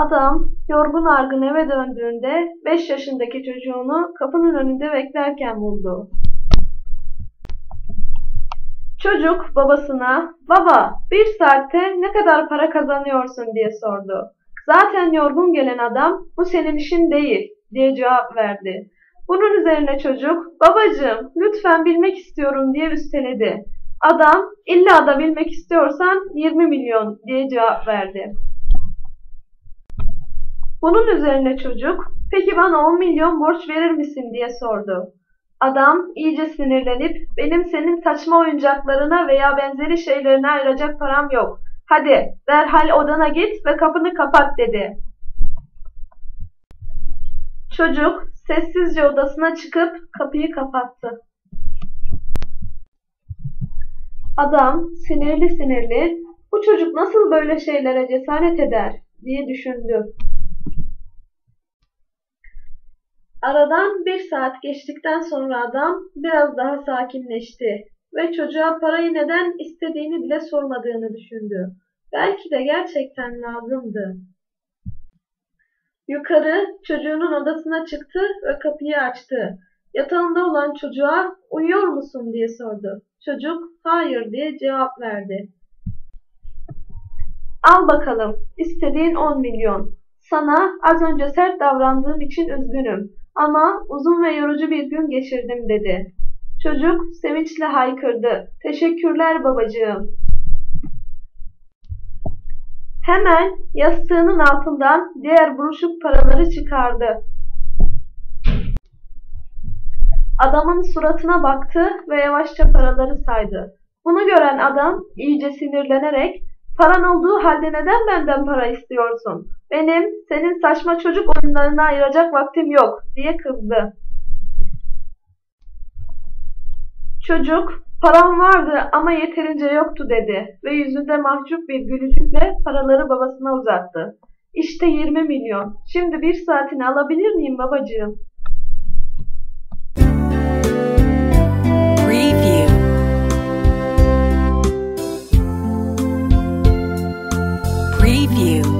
Adam yorgun argın eve döndüğünde beş yaşındaki çocuğunu kapının önünde beklerken buldu. Çocuk babasına baba bir saatte ne kadar para kazanıyorsun diye sordu. Zaten yorgun gelen adam bu senin işin değil diye cevap verdi. Bunun üzerine çocuk babacığım lütfen bilmek istiyorum diye üsteledi. Adam illa da bilmek istiyorsan 20 milyon diye cevap verdi. Bunun üzerine çocuk peki bana 10 milyon borç verir misin diye sordu. Adam iyice sinirlenip benim senin saçma oyuncaklarına veya benzeri şeylerine ayıracak param yok. Hadi derhal odana git ve kapını kapat dedi. Çocuk sessizce odasına çıkıp kapıyı kapattı. Adam sinirli sinirli bu çocuk nasıl böyle şeylere cesaret eder diye düşündü. Aradan bir saat geçtikten sonra adam biraz daha sakinleşti ve çocuğa parayı neden istediğini bile sormadığını düşündü. Belki de gerçekten lazımdı. Yukarı çocuğunun odasına çıktı ve kapıyı açtı. Yatağında olan çocuğa uyuyor musun diye sordu. Çocuk hayır diye cevap verdi. Al bakalım istediğin 10 milyon. Sana az önce sert davrandığım için üzgünüm ama uzun ve yorucu bir gün geçirdim dedi. Çocuk sevinçle haykırdı. Teşekkürler babacığım. Hemen yastığının altından diğer buruşuk paraları çıkardı. Adamın suratına baktı ve yavaşça paraları saydı. Bunu gören adam iyice sinirlenerek Paran olduğu halde neden benden para istiyorsun? Benim senin saçma çocuk oyunlarına ayıracak vaktim yok diye kızdı. Çocuk param vardı ama yeterince yoktu dedi ve yüzünde mahcup bir gülücükle paraları babasına uzattı. İşte 20 milyon. Şimdi bir saatini alabilir miyim babacığım? Preview